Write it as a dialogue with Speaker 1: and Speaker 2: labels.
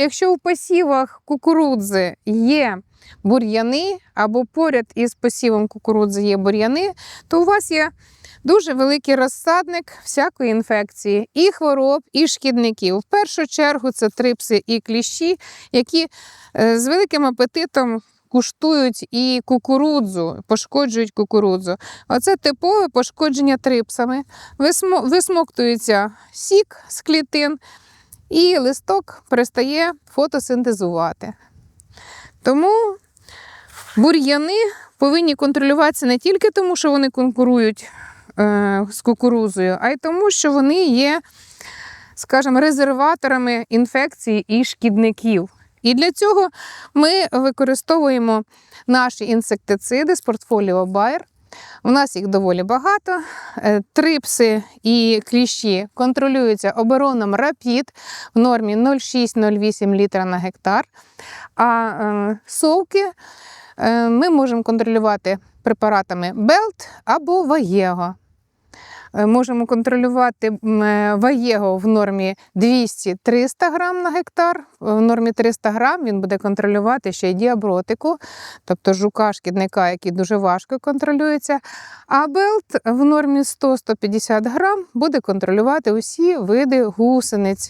Speaker 1: Якщо у посівах кукурудзи є бур'яни або поряд із посівом кукурудзи є бур'яни, то у вас є дуже великий розсадник всякої інфекції, і хвороб, і шкідників. В першу чергу це трипси і кліщі, які е, з великим апетитом куштують і кукурудзу, пошкоджують кукурудзу. Оце типове пошкодження трипсами. Висмо- Висмоктується сік з клітин, і листок перестає фотосинтезувати. Тому бур'яни повинні контролюватися не тільки тому, що вони конкурують е, з кукурузою, а й тому, що вони є, скажімо, резерваторами інфекцій і шкідників. І для цього ми використовуємо наші інсектициди з портфоліо Bayer. У нас їх доволі багато. Е, Трипси і кліщі контролюються обороном Рапід в нормі 0,6-0,8 літра на гектар. А е, совки е, ми можемо контролювати препаратами Белт або Ваєго. Е, Можемо контролювати е, Ваєго в нормі 200-300 грам на гектар. В нормі 300 грам він буде контролювати ще й діабротику, тобто жука шкідника, який дуже важко контролюється. А белт в нормі 100-150 грам буде контролювати усі види гусениць.